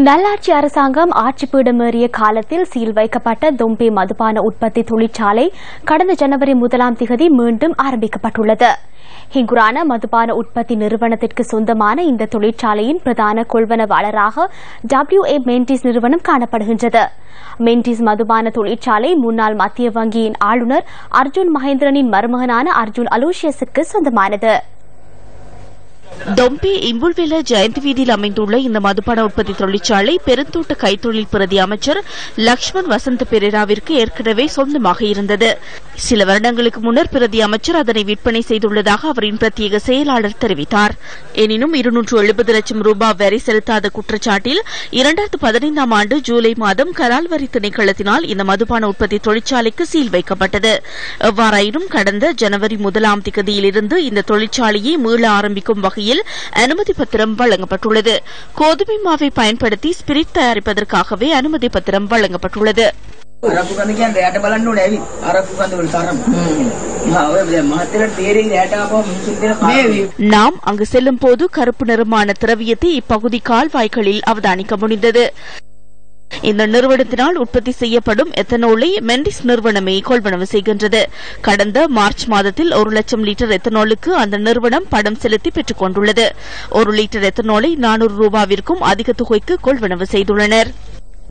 நல்லாட்சி அரசாங்கம் ஆட்சிப்பீடமேறிய காலத்தில் சீல் வைக்கப்பட்ட தொம்பே மதுபான உற்பத்தி தொழிற்சாலை கடந்த ஜனவரி முதலாம் திகதி மீண்டும் ஆரம்பிக்கப்பட்டுள்ளது. ஹிங்குரான மதுபான உற்பத்தி நிறுவனத்திற்கு சொந்தமான இந்த தொழிற்சாலையின் பிரதான கொள்வனவாளராக டபிள்யூ ஏ மென்டிஸ் நிறுவனம் காணப்படுகின்றது. மென்டிஸ் மதுபான தொழிற்சாலை முன்னாள் மத்திய வங்கியின் ஆளுநர் அர்ஜுன் மகேந்திரனின் மருமகனான அர்ஜுன் அலோஷியஸுக்கு சொந்தமானது. டொம்பி இம்புல்வெல ஜெயந்தி வீதியில் அமைந்துள்ள இந்த மதுபான உற்பத்தி தொழிற்சாலை பெருந்தோட்ட கைத்தொழில் பிரதி அமைச்சர் லக்ஷ்மண் வசந்த பெரேராவிற்கு ஏற்கனவே சொந்தமாக இருந்தது. சில வருடங்களுக்கு முன்னர் பிரதி அமைச்சர் அதனை விற்பனை செய்துள்ளதாக அவரின் பிரத்யேக செயலாளர் தெரிவித்தார். எனினும் இருநூற்று எழுபது லட்சம் ரூபாய் வரி செலுத்தாத குற்றச்சாட்டில் இரண்டாயிரத்து பதினைந்தாம் ஆண்டு ஜூலை மாதம் கரால் வரி திணைக்களத்தினால் இந்த மதுபான உற்பத்தி தொழிற்சாலைக்கு சீல் வைக்கப்பட்டது. எவ்வாறாயினும் கடந்த ஜனவரி முதலாம் திகதியிலிருந்து இந்த தொழிற்சாலையை மீள ஆரம்பிக்கும் வகையில் அனுமதி பத்திரம் வழங்கப்பட்டுள்ளது. கோதுமை மாவை பயன்படுத்தி ஸ்பிரிட் தயாரிப்பதற்காகவே அனுமதி பத்திரம் வழங்கப்பட்டுள்ளது. අරක්කු කඳ කියන්නේ රැට බලන්න ඕනේ ඇවිත් අරක්කු කඳ වල තරම. මහා ඔය දැන් මහත්තයාට තේරෙයි රැට ආපුවම මිනිස්සුන් දෙන කාර්යය. நாம் அங்கு செல்லும் போது கருப்பு நிறமான திரவியத்தை இப்பகுதி கால்வாய்களில் அவதானிக்க முடிந்தது இந்த நிறுவனத்தினால் உற்பத்தி செய்யப்படும் எத்தனோலை மெண்டிஸ் நிறுவனமே கொள்வனவு செய்கின்றது கடந்த மார்ச் மாதத்தில் ஒரு லட்சம் லிட்டர் எத்தனாலுக்கு அந்த நிறுவனம் பணம் செலுத்தி பெற்றுக் கொண்டுள்ளது ஒரு லிட்டர் எத்தனாலை நானூறு ரூபாவிற்கும் அதிக தொகைக்கு கொள்வனவு செய்துள்ளனர்